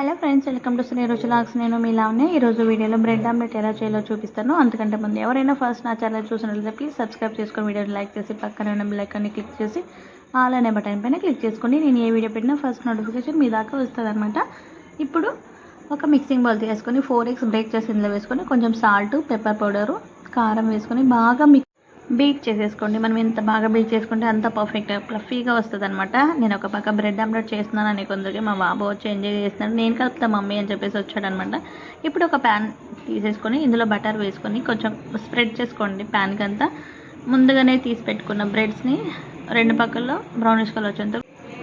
Hello friends welcome to Shri రుచులాక్స్ నేను మీ లావనే ఈరోజు వీడియోలో బ్రెడ్ ఆమ్లెట్ ఎలా చేయాలో చూపిస్తాను. అంతకంటే ముందు ఎవరైనా ఫస్ట్ నా ఛానల్ చూసినట్లయితే ప్లీజ్ సబ్స్క్రైబ్ చేసుకొని వీడియోని లైక్ చేసి పక్కన ఉన్న బెల్ క్లిక్ చేసి ఆల్ అనే బటన్ పైన క్లిక్ చేసుకోండి నేను ఏ వీడియో పెట్టినా ఫస్ట్ నోటిఫికేషన్ మీ దాకా వస్తుంది ఇప్పుడు ఒక మిక్సింగ్ బౌల్ తీసుకొని ఫోర్ ఎగ్స్ బ్రేక్ చేసి ఇందులో వేసుకొని కొంచెం సాల్ట్ పెప్పర్ పౌడరు కారం వేసుకొని బాగా మిక్స్ బీట్ చేసేసుకోండి. మనం ఎంత బాగా బీట్ చేసుకుంటే అంత పర్ఫెక్ట్గా ఫ్లఫీగా వస్తుంది అనమాట నేను ఒక పక్క బ్రెడ్ ఆమ్లెట్ చేస్తున్నాను అని కొందరికి మా బాబు వచ్చి ఎంజాయ్ చేస్తున్నాడు నేను కలుపుతా మమ్మీ అని చెప్పేసి వచ్చాడనమాట ఇప్పుడు ఒక ప్యాన్ తీసేసుకొని ఇందులో బటర్ వేసుకొని కొంచెం స్ప్రెడ్ చేసుకోండి ప్యాన్కి అంతా. ముందుగానే తీసి పెట్టుకున్న బ్రెడ్స్ని రెండు పక్కల్లో బ్రౌనిష్ కలర్ వచ్చేంత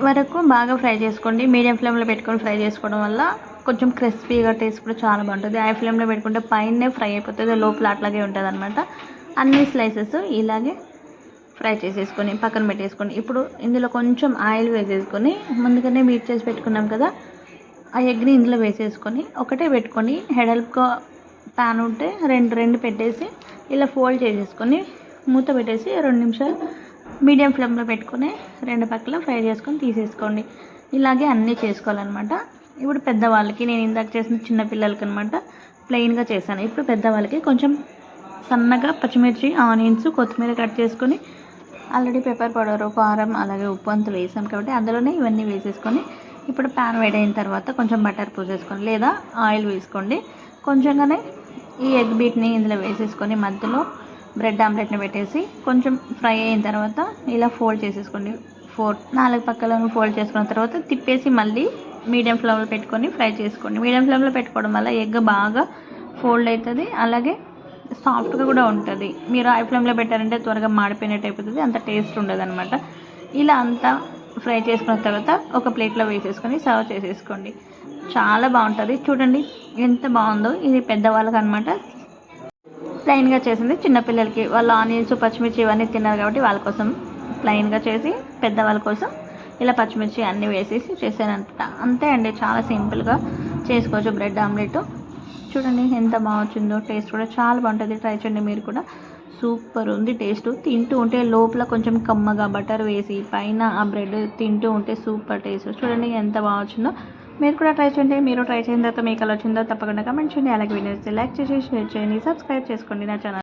వరకు బాగా ఫ్రై చేసుకోండి. మీడియం ఫ్లేమ్లో పెట్టుకొని ఫ్రై చేసుకోవడం వల్ల కొంచెం క్రిస్పీగా టేస్ట్ కూడా చాలా బాగుంటుంది. హై ఫ్లేమ్లో పెట్టుకుంటే పైనే ఫ్రై అయిపోతుంది లోపల అట్లాగే ఉంటుంది అనమాట అన్ని స్లైసెస్ ఇలాగే ఫ్రై చేసేసుకొని పక్కన పెట్టేసుకోండి ఇప్పుడు ఇందులో కొంచెం ఆయిల్ వేసేసుకొని ముందుగానే మీట్ చేసి పెట్టుకున్నాం కదా ఆ ఎగ్ని ఇందులో వేసేసుకొని ఒకటే పెట్టుకొని హెడల్ప్గా ప్యాన్ ఉంటే రెండు రెండు పెట్టేసి ఇలా ఫోల్డ్ చేసేసుకొని మూత పెట్టేసి రెండు నిమిషాలు మీడియం ఫ్లేమ్లో పెట్టుకొని రెండు పక్కల ఫ్రై చేసుకొని తీసేసుకోండి. ఇలాగే అన్నీ చేసుకోవాలన్నమాట. ఇప్పుడు పెద్దవాళ్ళకి నేను ఇందాక చేసిన చిన్న పిల్లలకి అనమాట ప్లెయిన్గా చేశాను. ఇప్పుడు పెద్దవాళ్ళకి కొంచెం సన్నగా పచ్చిమిర్చి ఆనియన్స్ కొత్తిమీర కట్ చేసుకొని ఆల్రెడీ పెప్పర్ పౌడర్ కారం అలాగే ఉప్పు అంతా వేసాం కాబట్టి అందులోనే ఇవన్నీ వేసేసుకొని ఇప్పుడు ప్యాన్ వేడైన తర్వాత కొంచెం బటర్ పోసేసుకోండి. లేదా ఆయిల్ వేసుకోండి. కొంచెంగానే ఈ ఎగ్ బీట్ని ఇందులో వేసేసుకొని మధ్యలో బ్రెడ్ ఆమ్లెట్ని పెట్టేసి కొంచెం ఫ్రై అయిన తర్వాత ఇలా ఫోల్డ్ చేసేసుకోండి. ఫోర్ నాలుగు పక్కలను ఫోల్డ్ చేసుకున్న తర్వాత తిప్పేసి మళ్ళీ మీడియం ఫ్లేమ్లో పెట్టుకొని ఫ్రై చేసుకోండి. మీడియం ఫ్లేమ్లో పెట్టుకోవడం వల్ల ఎగ్ బాగా ఫోల్డ్ అవుతుంది. అలాగే సాఫ్ట్గా కూడా ఉంటుంది. మీరు హై ఫ్లేమ్లో పెట్టారంటే త్వరగా మాడిపోయినట్టు అయిపోతుంది. అంత టేస్ట్ ఉండదు అనమాట ఇలా అంతా ఫ్రై చేసుకున్న తర్వాత ఒక ప్లేట్లో వేసేసుకొని సర్వ్ చేసేసుకోండి. చాలా బాగుంటుంది. చూడండి ఎంత బాగుందో. ఇది పెద్దవాళ్ళకి అనమాట ప్లెయిన్గా చేసింది చిన్నపిల్లలకి వాళ్ళు ఆనియన్స్ పచ్చిమిర్చి ఇవన్నీ తిన్నారు కాబట్టి వాళ్ళ కోసం ప్లెయిన్గా చేసి పెద్దవాళ్ళ కోసం ఇలా పచ్చిమిర్చి అన్నీ వేసేసి చేసానంట అంతే అండి. చాలా సింపుల్గా చేసుకోవచ్చు. Bread omelette. చూడండి ఎంత బాగా వచ్చిందో టేస్ట్ కూడా చాలా బాగుంటుంది. ట్రై చేయండి మీరు కూడా. సూపర్ ఉంది టేస్ట్. తింటూ ఉంటే లోపల కొంచెం కమ్మగా బటర్ వేసి పైన ఆ బ్రెడ్ తింటూ ఉంటే సూపర్ టేస్ట్. చూడండి ఎంత బాగా వచ్చిందో మీరు కూడా ట్రై చేయండి. మీరు ట్రై చేసిన తర్వాత మీకు అలా వచ్చిందో తప్పకుండా కమెంట్ చేయండి. అలాగే వీడియోస్ లైక్ చేసి షేర్ చేయండి. సబ్స్క్రైబ్ చేసుకోండి నా ఛానల్.